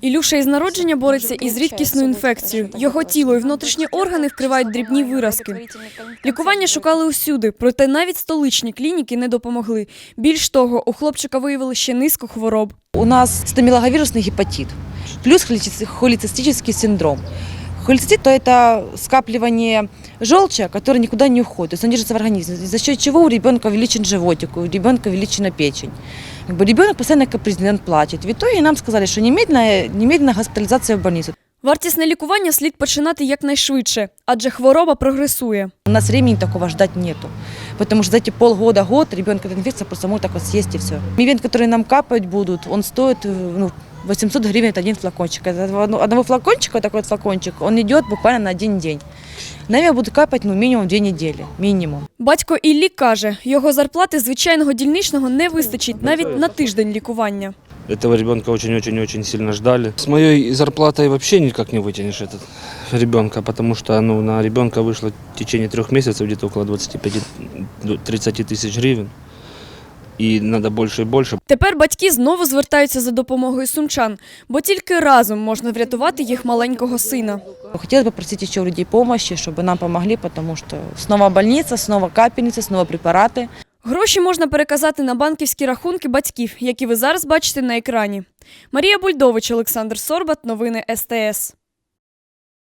Ілюша із народження бореться із рідкісною інфекцією. Його тіло і внутрішні органи вкривають дрібні виразки. Лікування шукали усюди, проте навіть столичні клініки не допомогли. Більш того, у хлопчика виявили ще низку хвороб. У нас стомиловирусный гепатит, плюс холіцистичний синдром Холецистит – то это скапливание желчи, который никуда не уходит. То есть он держится в организме, за счет чего у ребенка увеличен животик, у ребенка увеличена печень. Как бы ребенок постоянно капризный, он плачет. В итоге нам сказали, что немедленная, немедленная госпитализация в больницу. Вартісне лікування слід починати якнайшвидше, адже хвороба прогресує. У нас времени такого ждать нету. Потому что за эти полгода-год ребенка эта инфекция просто может так вот съесть и все. Мивент, который нам капать будут, он стоит э, ну, 800 гривен, это один флакончик. Это одно- одного флакончика, такой вот флакончик, он идет буквально на один день. Нам я буду капать ну, минимум две недели. Минимум. Батько Іллі каже, його зарплати звичайного дільничного не вистачить навіть на тиждень лікування. Этого ребенка очень-очень-очень сильно ждали. С моей зарплатой вообще никак не вытянешь этот ребенка, потому что ну, на ребенка вышло в течение трех месяцев где-то около 25-30 тысяч гривен. И надо больше и больше. Тепер батьки знову звертаються за допомогою сумчан, бо тільки разом можна врятувати їх маленького сина. Хотелось бы просить еще у людей помощи, чтобы нам помогли, потому что снова больница, снова капельница, снова препараты. Гроші можна переказати на банківські рахунки батьків, які ви зараз бачите на екрані. Марія Бульдович, Олександр Сорбат, новини СТС.